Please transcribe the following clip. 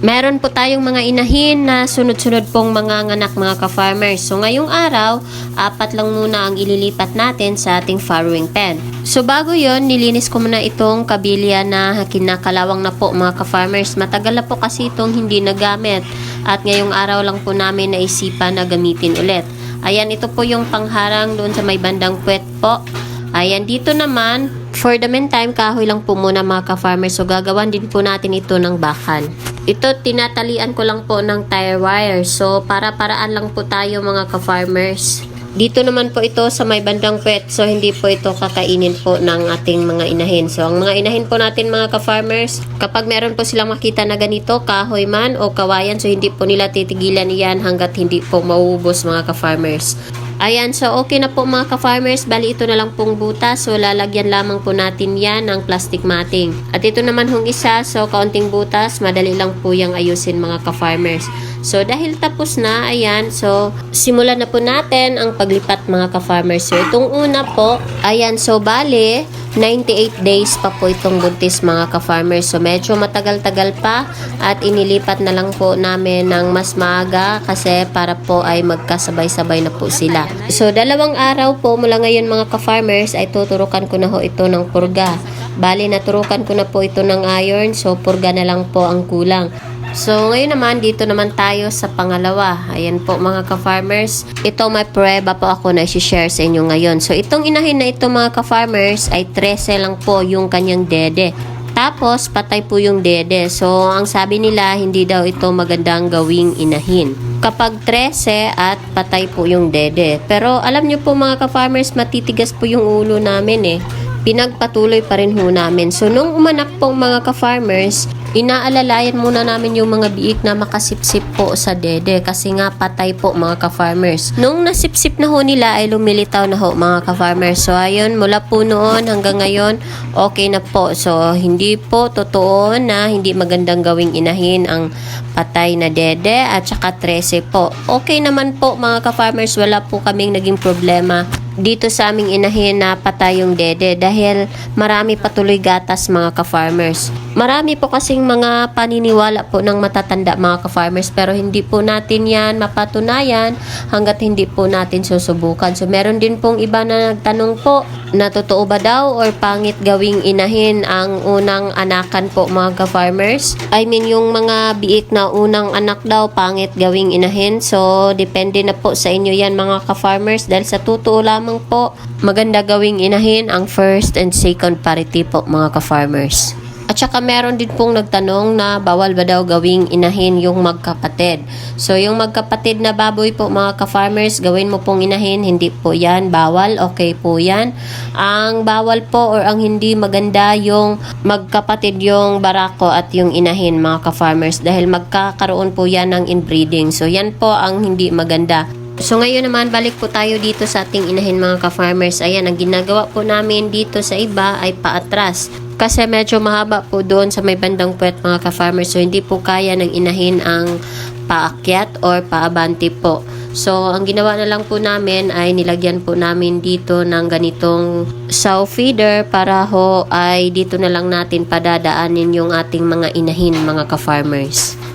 Meron po tayong mga inahin na sunod-sunod pong mga nganak mga ka-farmers. So ngayong araw, apat lang muna ang ililipat natin sa ating farrowing pen. So bago yon nilinis ko muna itong kabilya na kinakalawang na po mga ka-farmers. Matagal na po kasi itong hindi nagamit at ngayong araw lang po namin naisipan na gamitin ulit. Ayan, ito po yung pangharang doon sa may bandang puwet po. Ayan, dito naman, for the meantime, kahoy lang po muna mga ka-farmers. So, gagawan din po natin ito ng bakal. Ito, tinatalian ko lang po ng tire wire. So, para-paraan lang po tayo mga ka-farmers. Dito naman po ito sa may bandang pet. So, hindi po ito kakainin po ng ating mga inahin. So, ang mga inahin po natin mga ka-farmers, kapag meron po silang makita na ganito, kahoy man o kawayan, so hindi po nila titigilan yan hanggat hindi po mauubos mga ka-farmers. Ayan, so okay na po mga ka-farmers. Bali, ito na lang pong butas. So, lalagyan lamang po natin yan ng plastic matting. At ito naman hong isa, so kaunting butas. Madali lang po yung ayusin mga ka-farmers. So, dahil tapos na, ayan, so simulan na po natin ang paglipat mga ka-farmers. So, itong una po, ayan, so bali, 98 days pa po itong buntis mga ka-farmers. So, medyo matagal-tagal pa at inilipat na lang po namin ng mas maaga kasi para po ay magkasabay-sabay na po sila. So, dalawang araw po mula ngayon mga ka-farmers ay tuturukan ko na ho ito ng purga. Bali, naturukan ko na po ito ng iron. So, purga na lang po ang kulang. So, ngayon naman, dito naman tayo sa pangalawa. Ayan po mga ka-farmers. Ito may prueba po ako na i-share sa inyo ngayon. So, itong inahin na ito mga ka-farmers ay 13 lang po yung kanyang dede. Tapos, patay po yung dede. So, ang sabi nila, hindi daw ito magandang gawing inahin. Kapag 13 at patay po yung dede. Pero alam nyo po mga ka-farmers, matitigas po yung ulo namin eh pinagpatuloy pa rin ho namin. So, nung umanak pong mga ka-farmers, inaalalayan muna namin yung mga biik na makasipsip po sa dede kasi nga patay po mga ka-farmers. Nung nasipsip na ho nila ay lumilitaw na ho mga ka-farmers. So, ayun, mula po noon hanggang ngayon, okay na po. So, hindi po totoo na hindi magandang gawing inahin ang patay na dede at saka 13 po. Okay naman po mga ka-farmers, wala po kaming naging problema dito sa aming inahin na patay yung dede dahil marami patuloy gatas mga ka-farmers. Marami po kasing mga paniniwala po ng matatanda mga ka-farmers pero hindi po natin yan mapatunayan hanggat hindi po natin susubukan. So meron din pong iba na nagtanong po na totoo ba daw or pangit gawing inahin ang unang anakan po mga ka-farmers. I mean yung mga biik na unang anak daw pangit gawing inahin. So depende na po sa inyo yan mga ka-farmers dahil sa totoo lamang po maganda gawing inahin ang first and second parity po mga ka-farmers. At saka meron din pong nagtanong na bawal ba daw gawing inahin yung magkapatid. So yung magkapatid na baboy po mga ka-farmers, gawin mo pong inahin, hindi po yan bawal, okay po yan. Ang bawal po or ang hindi maganda yung magkapatid yung barako at yung inahin mga ka-farmers dahil magkakaroon po yan ng inbreeding. So yan po ang hindi maganda. So ngayon naman balik po tayo dito sa ating inahin mga ka-farmers. Ayan, ang ginagawa po namin dito sa iba ay paatras. Kasi medyo mahaba po doon sa may bandang puwet mga ka-farmers. So hindi po kaya ng inahin ang paakyat or paabante po. So ang ginawa na lang po namin ay nilagyan po namin dito ng ganitong sow feeder para ho ay dito na lang natin padadaanin yung ating mga inahin mga ka-farmers.